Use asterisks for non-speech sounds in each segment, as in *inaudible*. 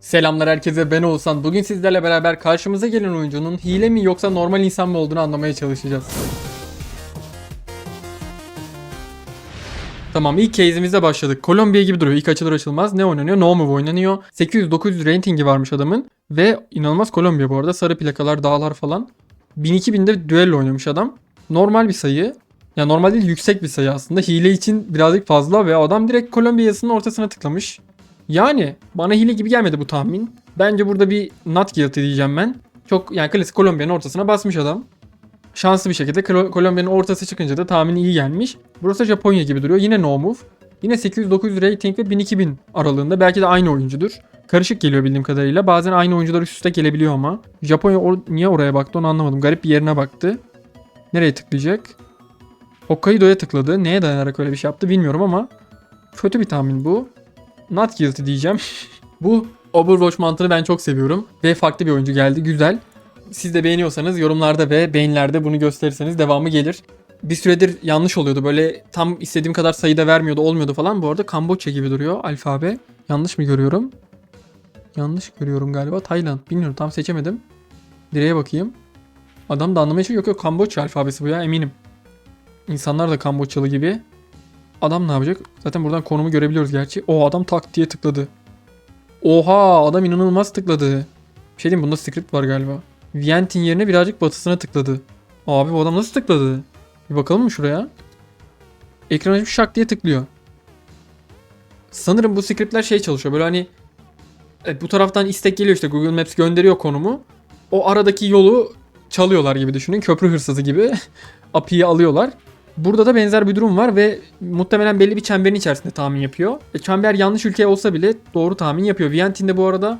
Selamlar herkese ben Oğuzhan. Bugün sizlerle beraber karşımıza gelen oyuncunun hile mi yoksa normal insan mı olduğunu anlamaya çalışacağız. Tamam ilk case'imizde başladık. Kolombiya gibi duruyor. İlk açılır açılmaz. Ne oynanıyor? No Move oynanıyor. 800-900 ratingi varmış adamın. Ve inanılmaz Kolombiya bu arada. Sarı plakalar, dağlar falan. 1000-2000'de düello oynamış adam. Normal bir sayı. Ya normal değil yüksek bir sayı aslında. Hile için birazcık fazla ve adam direkt Kolombiya yazısının ortasına tıklamış. Yani bana hile gibi gelmedi bu tahmin. Bence burada bir not guilty diyeceğim ben. Çok yani klasik Kolombiya'nın ortasına basmış adam. Şanslı bir şekilde Kolo- Kolombiya'nın ortası çıkınca da tahmin iyi gelmiş. Burası Japonya gibi duruyor. Yine no move. Yine 800-900 rating ve 1000-2000 aralığında. Belki de aynı oyuncudur. Karışık geliyor bildiğim kadarıyla. Bazen aynı oyuncular üst üste gelebiliyor ama. Japonya or- niye oraya baktı onu anlamadım. Garip bir yerine baktı. Nereye tıklayacak? Hokkaido'ya tıkladı. Neye dayanarak öyle bir şey yaptı bilmiyorum ama kötü bir tahmin bu. Not guilty diyeceğim. *laughs* bu Overwatch mantığını ben çok seviyorum. Ve farklı bir oyuncu geldi. Güzel. Siz de beğeniyorsanız yorumlarda ve beğenilerde bunu gösterirseniz devamı gelir. Bir süredir yanlış oluyordu. Böyle tam istediğim kadar sayıda vermiyordu, olmuyordu falan. Bu arada Kamboçya gibi duruyor alfabe. Yanlış mı görüyorum? Yanlış görüyorum galiba. Tayland. Bilmiyorum tam seçemedim. Direğe bakayım. Adam da anlamaya çalışıyor. Yok yok Kamboçya alfabesi bu ya eminim. İnsanlar da Kamboçyalı gibi. Adam ne yapacak? Zaten buradan konumu görebiliyoruz gerçi. O adam tak diye tıkladı. Oha adam inanılmaz tıkladı. Bir şey diyeyim bunda script var galiba. Vient'in yerine birazcık batısına tıkladı. Abi bu adam nasıl tıkladı? Bir bakalım mı şuraya? Ekran açıp şak diye tıklıyor. Sanırım bu scriptler şey çalışıyor. Böyle hani e, bu taraftan istek geliyor işte Google Maps gönderiyor konumu. O aradaki yolu çalıyorlar gibi düşünün. Köprü hırsızı gibi. *laughs* API'yi alıyorlar. Burada da benzer bir durum var ve muhtemelen belli bir çemberin içerisinde tahmin yapıyor. E, çember yanlış ülke olsa bile doğru tahmin yapıyor. Vientiane'de bu arada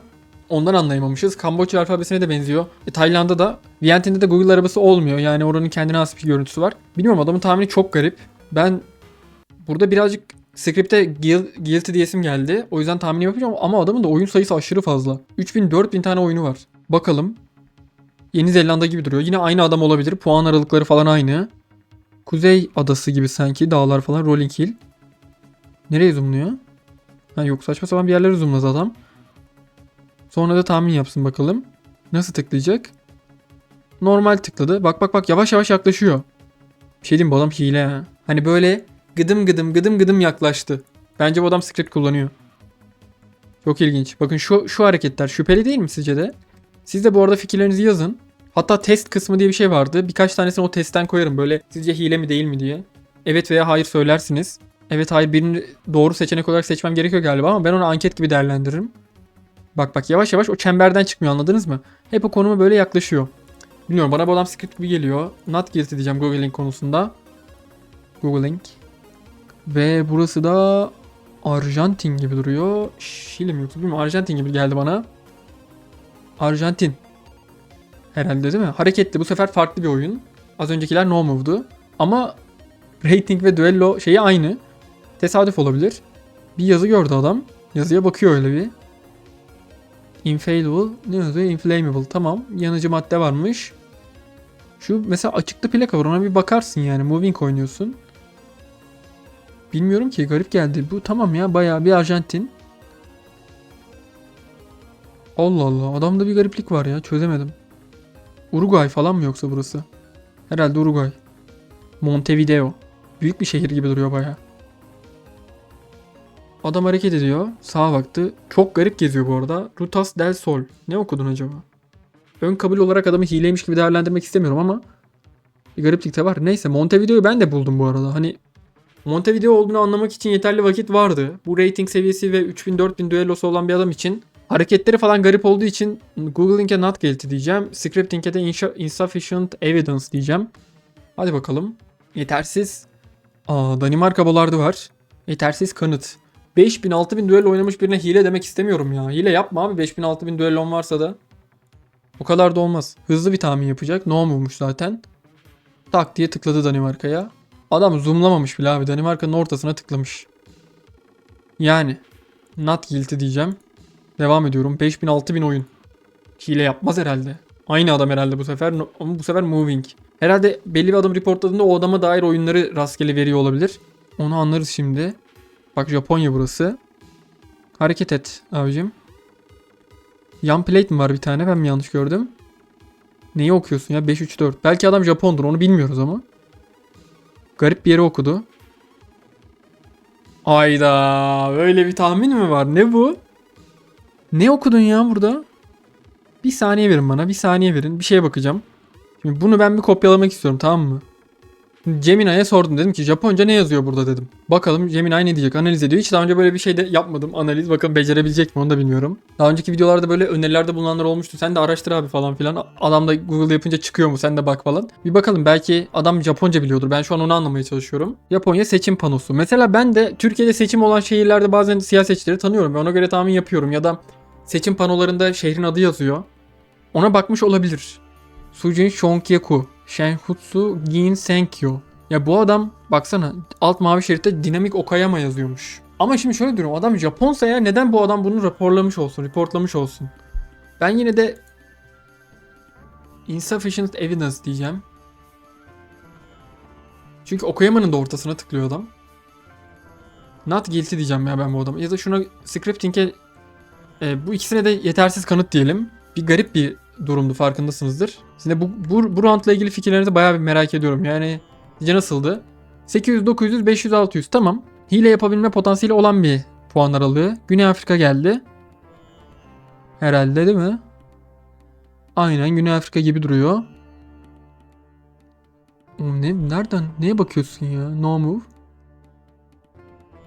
ondan anlayamamışız. Kamboçya alfabesine de benziyor. E, Tayland'da da Vientiane'de de Google arabası olmuyor. Yani oranın kendine has bir görüntüsü var. Bilmiyorum adamın tahmini çok garip. Ben burada birazcık script'e guil- guilty diyesim geldi. O yüzden tahmin yapacağım ama adamın da oyun sayısı aşırı fazla. 3000-4000 tane oyunu var. Bakalım. Yeni Zelanda gibi duruyor. Yine aynı adam olabilir. Puan aralıkları falan aynı. Kuzey adası gibi sanki dağlar falan Rolling Hill. Nereye zoomluyor? Ha yok saçma sapan bir yerlere zoomladı adam. Sonra da tahmin yapsın bakalım. Nasıl tıklayacak? Normal tıkladı. Bak bak bak yavaş yavaş yaklaşıyor. Bir şey diyeyim bu adam hile ha. Hani böyle gıdım gıdım gıdım gıdım yaklaştı. Bence bu adam script kullanıyor. Çok ilginç. Bakın şu şu hareketler şüpheli değil mi sizce de? Siz de bu arada fikirlerinizi yazın. Hatta test kısmı diye bir şey vardı. Birkaç tanesini o testten koyarım böyle sizce hile mi değil mi diye. Evet veya hayır söylersiniz. Evet hayır birini doğru seçenek olarak seçmem gerekiyor galiba ama ben onu anket gibi değerlendiririm. Bak bak yavaş yavaş o çemberden çıkmıyor anladınız mı? Hep o konuma böyle yaklaşıyor. Bilmiyorum bana bu adam script gibi geliyor. Not guilty diyeceğim Googling konusunda. Googling. Ve burası da Arjantin gibi duruyor. Şili mi yoksa bilmiyorum Arjantin gibi geldi bana. Arjantin. Herhalde değil mi? Hareketli bu sefer farklı bir oyun. Az öncekiler no move'du. Ama rating ve duello şeyi aynı. Tesadüf olabilir. Bir yazı gördü adam. Yazıya bakıyor öyle bir. Infallible. Ne yazıyor? Inflammable. Tamam. Yanıcı madde varmış. Şu mesela açıkta plaka var. Ona bir bakarsın yani. Moving oynuyorsun. Bilmiyorum ki. Garip geldi. Bu tamam ya. Bayağı bir Arjantin. Allah Allah. Adamda bir gariplik var ya. Çözemedim. Uruguay falan mı yoksa burası? Herhalde Uruguay. Montevideo. Büyük bir şehir gibi duruyor baya. Adam hareket ediyor. Sağa baktı. Çok garip geziyor bu arada. Rutas del Sol. Ne okudun acaba? Ön kabul olarak adamı hileymiş gibi değerlendirmek istemiyorum ama bir gariplik de var. Neyse Montevideo'yu ben de buldum bu arada. Hani Montevideo olduğunu anlamak için yeterli vakit vardı. Bu rating seviyesi ve 3000-4000 düellosu olan bir adam için Hareketleri falan garip olduğu için Googling'e not guilty diyeceğim. Scripting'e de insha- insufficient evidence diyeceğim. Hadi bakalım. Yetersiz. Aa, Danimarka bolardı var. Yetersiz kanıt. 5000 6000 düello oynamış birine hile demek istemiyorum ya. Hile yapma abi 5000 6000 düellon varsa da. O kadar da olmaz. Hızlı bir tahmin yapacak. No move'muş zaten. Tak diye tıkladı Danimarka'ya. Adam zoomlamamış bile abi. Danimarka'nın ortasına tıklamış. Yani. Not guilty diyeceğim. Devam ediyorum. 5000 6000 oyun. Hile yapmaz herhalde. Aynı adam herhalde bu sefer ama bu sefer moving. Herhalde belli bir adam reportladığında o adama dair oyunları rastgele veriyor olabilir. Onu anlarız şimdi. Bak Japonya burası. Hareket et abicim. Yan plate mi var bir tane? Ben mi yanlış gördüm? Neyi okuyorsun ya? 534. Belki adam Japondur onu bilmiyoruz ama. Garip bir yere okudu. Ayda öyle bir tahmin mi var? Ne bu? Ne okudun ya burada? Bir saniye verin bana. Bir saniye verin. Bir şeye bakacağım. Şimdi bunu ben bir kopyalamak istiyorum tamam mı? Gemini'ye sordum dedim ki Japonca ne yazıyor burada dedim. Bakalım Gemini ne diyecek analiz ediyor. Hiç daha önce böyle bir şey de yapmadım analiz. Bakalım becerebilecek mi onu da bilmiyorum. Daha önceki videolarda böyle önerilerde bulunanlar olmuştu. Sen de araştır abi falan filan. Adam da Google'da yapınca çıkıyor mu sen de bak falan. Bir bakalım belki adam Japonca biliyordur. Ben şu an onu anlamaya çalışıyorum. Japonya seçim panosu. Mesela ben de Türkiye'de seçim olan şehirlerde bazen siyasetçileri tanıyorum. ve ona göre tahmin yapıyorum. Ya da seçim panolarında şehrin adı yazıyor. Ona bakmış olabilir. Sujin Shonkyaku, Shenhutsu Gin Senkyo. Ya bu adam baksana alt mavi şeritte dinamik Okayama yazıyormuş. Ama şimdi şöyle diyorum adam Japonsa ya neden bu adam bunu raporlamış olsun, reportlamış olsun? Ben yine de insufficient evidence diyeceğim. Çünkü Okayama'nın da ortasına tıklıyor adam. Not guilty diyeceğim ya ben bu adama. Ya da şuna scripting'e e, bu ikisine de yetersiz kanıt diyelim. Bir garip bir durumdu farkındasınızdır. Şimdi bu, bu, bu roundla ilgili fikirlerinizi bayağı bir merak ediyorum. Yani sizce nasıldı? 800, 900, 500, 600 tamam. Hile yapabilme potansiyeli olan bir puan aralığı. Güney Afrika geldi. Herhalde değil mi? Aynen Güney Afrika gibi duruyor. Ne, nereden? Neye bakıyorsun ya? No move.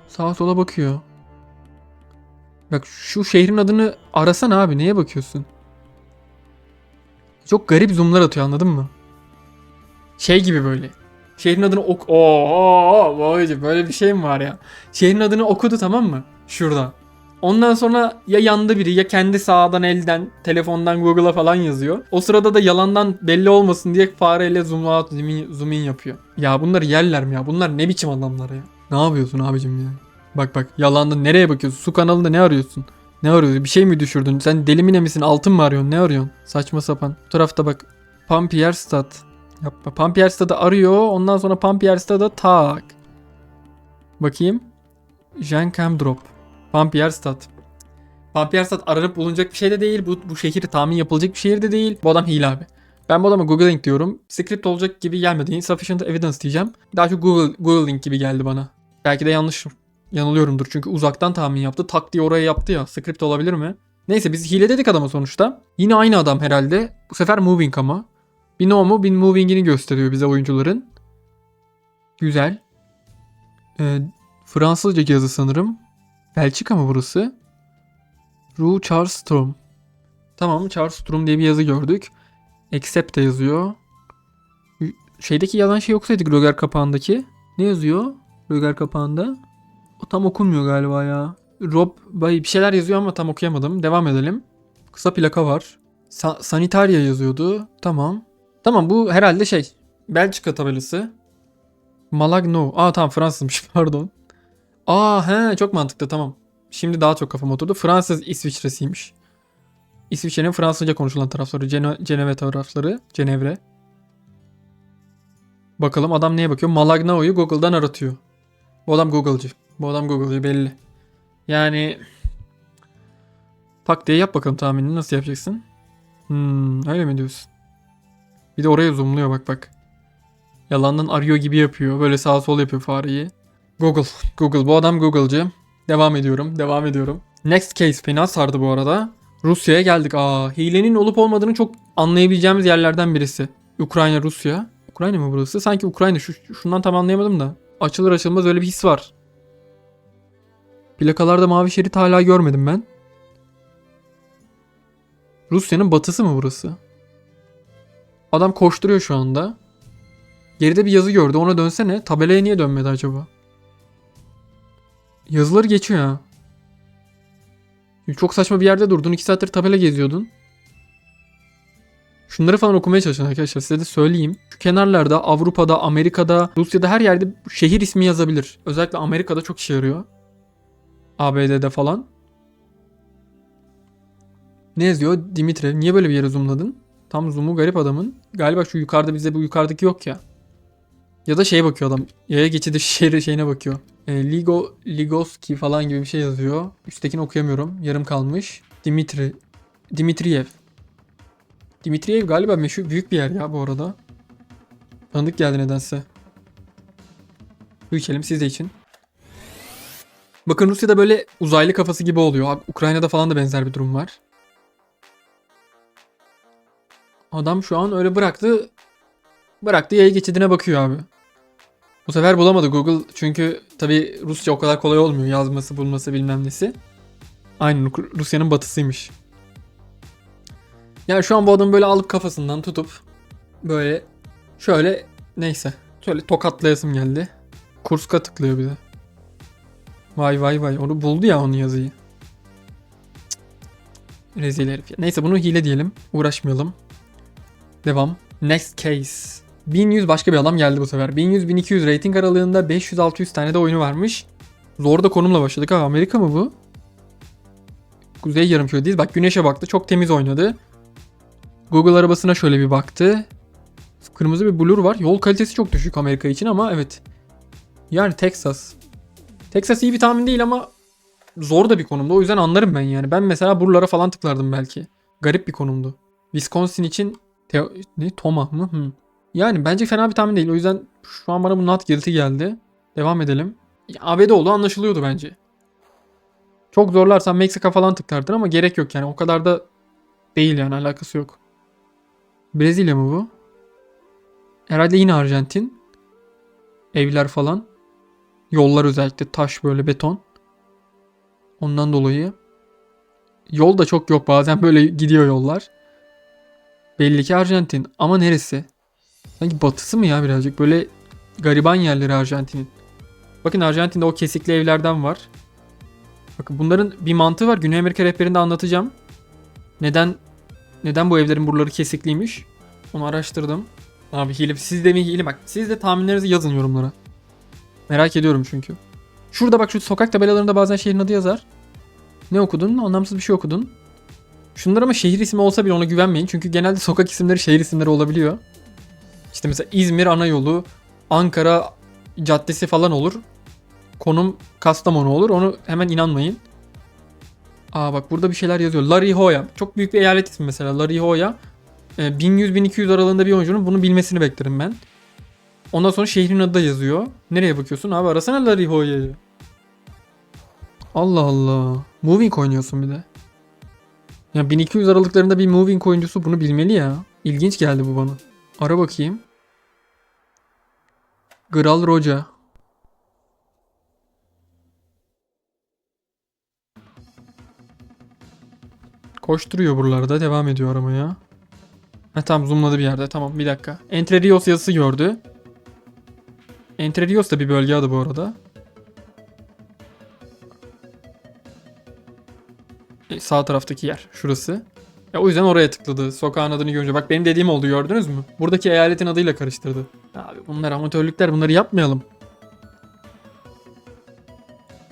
Sağa sola bakıyor. Bak şu şehrin adını arasana abi. Neye bakıyorsun? Çok garip zoomlar atıyor anladın mı? Şey gibi böyle. Şehrin adını ok... Oo, babacım böyle bir şey mi var ya? Şehrin adını okudu tamam mı? Şurada. Ondan sonra ya yandı biri ya kendi sağdan elden telefondan Google'a falan yazıyor. O sırada da yalandan belli olmasın diye fareyle zoom out zoom in yapıyor. Ya bunları yerler mi ya? Bunlar ne biçim adamlar ya? Ne yapıyorsun abicim ya? Bak bak yalandan nereye bakıyorsun? Su kanalında ne arıyorsun? Ne arıyorsun? Bir şey mi düşürdün? Sen deli mine misin? Altın mı arıyorsun? Ne arıyorsun? Saçma sapan. Bu tarafta bak. Pampierstad. Yapma. Pampierstad'ı arıyor. Ondan sonra Pampierstad'a tak. Bakayım. Jean Camdrop. Pampierstad. Pampierstad aranıp bulunacak bir şey de değil. Bu, bu şehir tahmin yapılacak bir şehir de değil. Bu adam hile abi. Ben bu adama Google Link diyorum. Script olacak gibi gelmedi. Insufficient evidence diyeceğim. Daha çok Google, Google Link gibi geldi bana. Belki de yanlış yanılıyorumdur. Çünkü uzaktan tahmin yaptı. Tak diye oraya yaptı ya. Script olabilir mi? Neyse biz hile dedik adama sonuçta. Yine aynı adam herhalde. Bu sefer moving ama. Bir no bir moving'ini gösteriyor bize oyuncuların. Güzel. Ee, Fransızca yazı sanırım. Belçika mı burası? Rue Charles Storm. Tamam Charles Storm diye bir yazı gördük. Accept de yazıyor. Şeydeki yazan şey yoksaydı Roger kapağındaki. Ne yazıyor? Roger kapağında. O tam okunmuyor galiba ya. Rob Bay bir şeyler yazıyor ama tam okuyamadım. Devam edelim. Kısa plaka var. Sa- Sanitaria yazıyordu. Tamam. Tamam bu herhalde şey. Belçika tabelası. Malagno. Aa tamam Fransızmış *laughs* pardon. Aa he çok mantıklı tamam. Şimdi daha çok kafama oturdu. Fransız İsviçre'siymiş. İsviçre'nin Fransızca konuşulan tarafları. Cene- Ceneve tarafları. Cenevre. Bakalım adam neye bakıyor? Malagnao'yu Google'dan aratıyor. Bu adam Google'cı. Bu adam Google'cı belli. Yani tak diye yap bakalım tahminini nasıl yapacaksın? Hmm, öyle mi diyorsun? Bir de oraya zoomluyor bak bak. Yalandan arıyor gibi yapıyor. Böyle sağa sol yapıyor fareyi. Google. Google. Bu adam Google'cı. Devam ediyorum. Devam ediyorum. Next case fena sardı bu arada. Rusya'ya geldik. Aa, hilenin olup olmadığını çok anlayabileceğimiz yerlerden birisi. Ukrayna, Rusya. Ukrayna mı burası? Sanki Ukrayna. Şu, şundan tam anlayamadım da. Açılır açılmaz öyle bir his var. Plakalarda mavi şerit hala görmedim ben. Rusya'nın batısı mı burası? Adam koşturuyor şu anda. Geride bir yazı gördü. Ona dönsene. Tabelaya niye dönmedi acaba? Yazıları geçiyor ha. Çok saçma bir yerde durdun. 2 saattir tabela geziyordun. Şunları falan okumaya çalışın arkadaşlar. Size de söyleyeyim. Şu kenarlarda Avrupa'da, Amerika'da, Rusya'da her yerde şehir ismi yazabilir. Özellikle Amerika'da çok işe yarıyor. ABD'de falan. Ne yazıyor? Dimitri. Niye böyle bir yere zoomladın? Tam zoom'u garip adamın. Galiba şu yukarıda bize bu yukarıdaki yok ya. Ya da şeye bakıyor adam. Yaya geçidi *laughs* şehri şeyine bakıyor. E, Ligo, Ligoski falan gibi bir şey yazıyor. Üsttekini okuyamıyorum. Yarım kalmış. Dimitri. Dimitriyev. Dimitriyev galiba meşhur büyük bir yer ya bu arada. Tanıdık geldi nedense. Su içelim siz de için. Bakın Rusya'da böyle uzaylı kafası gibi oluyor. Ukrayna'da falan da benzer bir durum var. Adam şu an öyle bıraktı. Bıraktı yaya geçidine bakıyor abi. Bu sefer bulamadı Google çünkü tabi Rusça o kadar kolay olmuyor yazması bulması bilmem nesi. Aynen Rusya'nın batısıymış. Yani şu an bu adamı böyle alıp kafasından tutup böyle şöyle neyse şöyle tokatlayasım geldi. Kurska tıklıyor bir de. Vay vay vay onu buldu ya onu yazıyı. Cık. Rezil herif. Neyse bunu hile diyelim. Uğraşmayalım. Devam. Next case. 1100 başka bir adam geldi bu sefer. 1100-1200 rating aralığında 500-600 tane de oyunu varmış. Zor da konumla başladık. Ha Amerika mı bu? Kuzey Yarımköy'deyiz. Bak güneşe baktı. Çok temiz oynadı. Google arabasına şöyle bir baktı. Kırmızı bir blur var. Yol kalitesi çok düşük Amerika için ama evet. Yani Texas. Texas iyi bir tahmin değil ama zor da bir konumda. O yüzden anlarım ben yani. Ben mesela buralara falan tıklardım belki. Garip bir konumdu. Wisconsin için Teo- ne Toma mı? Hı. Yani bence fena bir tahmin değil. O yüzden şu an bana bu not guilty geldi. Devam edelim. ABD olduğu anlaşılıyordu bence. Çok zorlarsan Meksika falan tıklardın ama gerek yok yani. O kadar da değil yani alakası yok. Brezilya mı bu? Herhalde yine Arjantin. Evler falan. Yollar özellikle taş böyle beton. Ondan dolayı. Yol da çok yok bazen böyle gidiyor yollar. Belli ki Arjantin ama neresi? Sanki batısı mı ya birazcık böyle gariban yerleri Arjantin'in. Bakın Arjantin'de o kesikli evlerden var. Bakın bunların bir mantığı var. Güney Amerika rehberinde anlatacağım. Neden neden bu evlerin buraları kesikliymiş? Onu araştırdım. Abi hile siz de mi hile bak siz de tahminlerinizi yazın yorumlara. Merak ediyorum çünkü. Şurada bak şu sokak tabelalarında bazen şehrin adı yazar. Ne okudun? Anlamsız bir şey okudun. Şunlar ama şehir ismi olsa bile ona güvenmeyin. Çünkü genelde sokak isimleri şehir isimleri olabiliyor. İşte mesela İzmir ana yolu, Ankara caddesi falan olur. Konum Kastamonu olur. Onu hemen inanmayın. Aa bak burada bir şeyler yazıyor. Larihoya. Çok büyük bir eyalet ismi mesela. Larihoya. Ee, 1100-1200 aralığında bir oyuncunun bunu bilmesini beklerim ben. Ondan sonra şehrin adı da yazıyor. Nereye bakıyorsun? Abi arasana Larihoya'yı. Allah Allah. Moving oynuyorsun bir de. Ya 1200 aralıklarında bir moving oyuncusu bunu bilmeli ya. İlginç geldi bu bana. Ara bakayım. Gral Roca. Koşturuyor buralarda. Devam ediyor aramaya. Ha tamam zoomladı bir yerde. Tamam bir dakika. Entre Rios yazısı gördü. Entre Rios da bir bölge adı bu arada. E, sağ taraftaki yer. Şurası. Ya o yüzden oraya tıkladı. Sokağın adını görünce. Bak benim dediğim oldu gördünüz mü? Buradaki eyaletin adıyla karıştırdı. Abi bunlar amatörlükler. Bunları yapmayalım.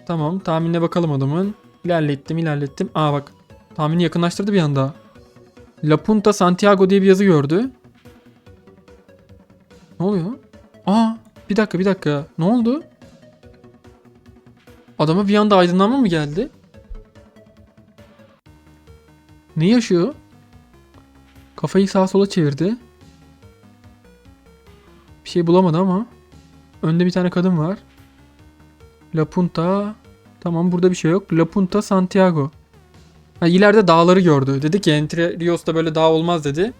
Tamam tahminine bakalım adamın. İlerlettim ilerlettim. Aa bak. Tahmini yakınlaştırdı bir anda. La Punta Santiago diye bir yazı gördü. Ne oluyor? Bir dakika bir dakika. Ne oldu? Adama bir anda aydınlanma mı geldi? Ne yaşıyor? Kafayı sağa sola çevirdi. Bir şey bulamadı ama. Önde bir tane kadın var. La Punta. Tamam burada bir şey yok. La Punta Santiago. Ha, ileride dağları gördü. Dedi ki Entre Rios'ta böyle dağ olmaz dedi.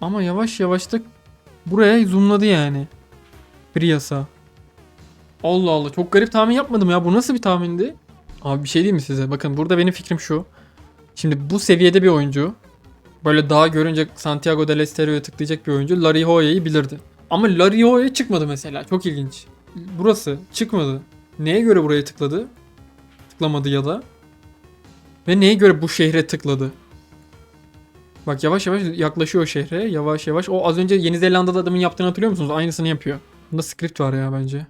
Ama yavaş yavaş da buraya zoomladı yani. Prias'a. Allah Allah çok garip tahmin yapmadım ya. Bu nasıl bir tahmindi? Abi bir şey diyeyim mi size? Bakın burada benim fikrim şu. Şimdi bu seviyede bir oyuncu böyle dağ görünce Santiago del Estero'ya tıklayacak bir oyuncu Larihoya'yı bilirdi. Ama Larihoya çıkmadı mesela. Çok ilginç. Burası çıkmadı. Neye göre buraya tıkladı? Tıklamadı ya da. Ve neye göre bu şehre tıkladı? Bak yavaş yavaş yaklaşıyor şehre. Yavaş yavaş. O az önce Yeni Zelanda'da adamın yaptığını hatırlıyor musunuz? Aynısını yapıyor. Bunda script var ya bence.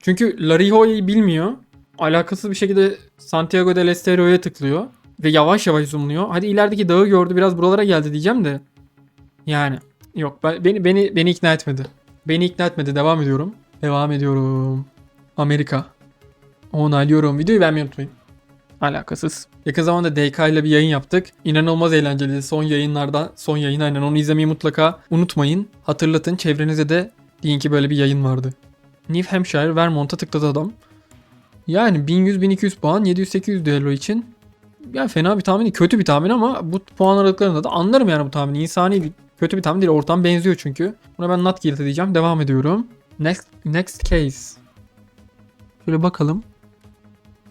Çünkü Larihoya'yı bilmiyor. Alakasız bir şekilde Santiago del Estero'ya tıklıyor. Ve yavaş yavaş zoomluyor. Hadi ilerideki dağı gördü biraz buralara geldi diyeceğim de. Yani yok ben, beni beni beni ikna etmedi. Beni ikna etmedi. Devam ediyorum. Devam ediyorum. Amerika. Onaylıyorum. Videoyu beğenmeyi unutmayın. Alakasız. Yakın zamanda DK ile bir yayın yaptık. İnanılmaz eğlenceliydi. Son yayınlardan, son yayın aynen onu izlemeyi mutlaka unutmayın. Hatırlatın çevrenize de deyin ki böyle bir yayın vardı. New Hampshire, Vermont'a tıkladı adam. Yani 1100-1200 puan, 700-800 düello için. Yani fena bir tahmin değil. Kötü bir tahmin ama bu puan aralıklarında da anlarım yani bu tahmini. İnsani bir kötü bir tahmin değil. Ortam benziyor çünkü. Buna ben not girdi diyeceğim. Devam ediyorum. Next, next case. Şöyle bakalım.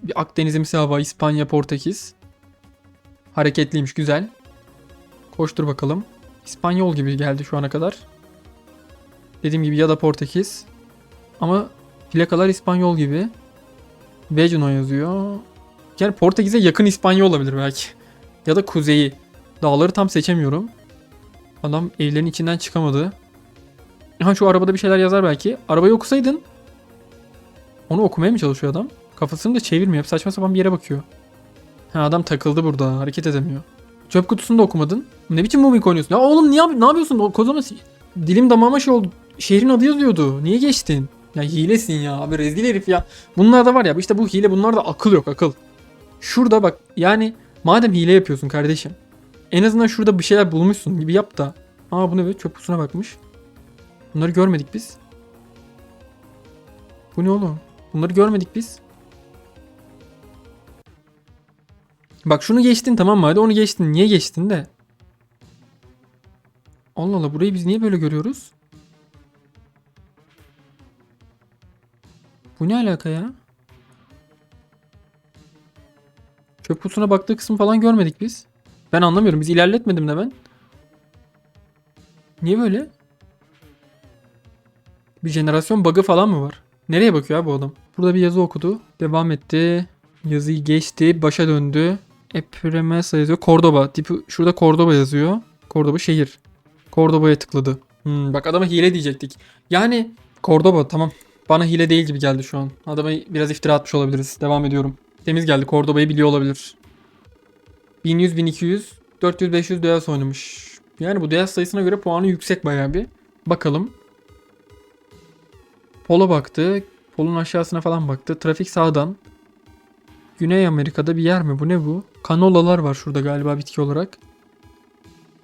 Bir Akdenizimsi hava, İspanya, Portekiz. Hareketliymiş, güzel. Koştur bakalım. İspanyol gibi geldi şu ana kadar. Dediğim gibi ya da Portekiz. Ama plakalar İspanyol gibi. Vecino yazıyor. Yani Portekiz'e yakın İspanya olabilir belki. Ya da kuzeyi. Dağları tam seçemiyorum. Adam evlerin içinden çıkamadı. Ha şu arabada bir şeyler yazar belki. Arabayı okusaydın. Onu okumaya mı çalışıyor adam? Kafasını da çevirmiyor. Saçma sapan bir yere bakıyor. Ha adam takıldı burada. Hareket edemiyor. Çöp kutusunu da okumadın. Ne biçim Moving oynuyorsun? Ya oğlum niye, ne yapıyorsun? O kocaman dilim damağıma şey oldu. Şehrin adı yazıyordu. Niye geçtin? Ya hilesin ya. Abi rezil herif ya. Bunlar da var ya. işte bu hile bunlar da akıl yok akıl. Şurada bak yani madem hile yapıyorsun kardeşim. En azından şurada bir şeyler bulmuşsun gibi yap da. Aa bu ne be çöp kutusuna bakmış. Bunları görmedik biz. Bu ne oğlum? Bunları görmedik biz. Bak şunu geçtin tamam mı? Hadi onu geçtin. Niye geçtin de? Allah Allah burayı biz niye böyle görüyoruz? Bu ne alaka ya? Çöp kutusuna baktığı kısmı falan görmedik biz. Ben anlamıyorum. Biz ilerletmedim de ben. Niye böyle? Bir jenerasyon bug'ı falan mı var? Nereye bakıyor abi bu adam? Burada bir yazı okudu. Devam etti. Yazıyı geçti. Başa döndü. Epremesa yazıyor. Cordoba. Tipi, şurada Cordoba yazıyor. Cordoba şehir. Cordoba'ya tıkladı. Hmm, bak adama hile diyecektik. Yani Cordoba tamam. Bana hile değil gibi geldi şu an. Adama biraz iftira atmış olabiliriz. Devam ediyorum. Temiz geldi. Cordoba'yı biliyor olabilir. 1100, 1200, 400, 500 Deas oynamış. Yani bu Deas sayısına göre puanı yüksek bayağı bir. Bakalım. Polo baktı. Polun aşağısına falan baktı. Trafik sağdan. Güney Amerika'da bir yer mi? Bu ne bu? Kanolalar var şurada galiba bitki olarak.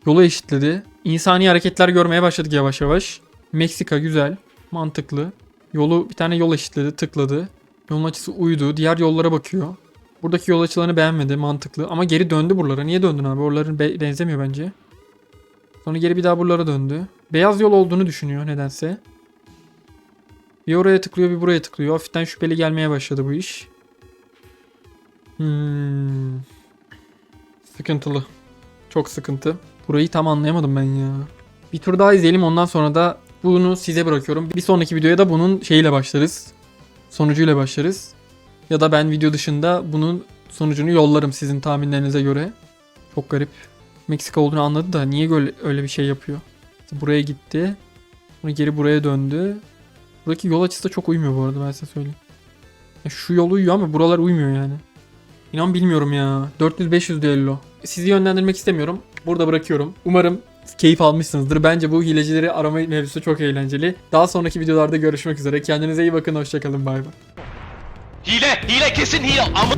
Yolu eşitledi. İnsani hareketler görmeye başladık yavaş yavaş. Meksika güzel. Mantıklı. Yolu bir tane yol eşitledi. Tıkladı. Yolun açısı uydu. Diğer yollara bakıyor. Buradaki yol açılarını beğenmedi. Mantıklı. Ama geri döndü buralara. Niye döndün abi? Oraların be- benzemiyor bence. Sonra geri bir daha buralara döndü. Beyaz yol olduğunu düşünüyor nedense. Bir oraya tıklıyor bir buraya tıklıyor. Hafiften şüpheli gelmeye başladı bu iş. Hmm. Sıkıntılı. Çok sıkıntı. Burayı tam anlayamadım ben ya. Bir tur daha izleyelim ondan sonra da bunu size bırakıyorum. Bir sonraki videoya da bunun şeyiyle başlarız. Sonucuyla başlarız. Ya da ben video dışında bunun sonucunu yollarım sizin tahminlerinize göre. Çok garip. Meksika olduğunu anladı da niye böyle öyle bir şey yapıyor? Buraya gitti. Sonra geri buraya döndü. Buradaki yol açısı da çok uymuyor bu arada ben size söyleyeyim. Ya şu yol uyuyor ama buralar uymuyor yani. İnan bilmiyorum ya. 400-500 düello. Sizi yönlendirmek istemiyorum. Burada bırakıyorum. Umarım keyif almışsınızdır. Bence bu hilecileri arama mevzusu çok eğlenceli. Daha sonraki videolarda görüşmek üzere. Kendinize iyi bakın. Hoşçakalın. Bay bay. Hile, hile kesin hile. Ama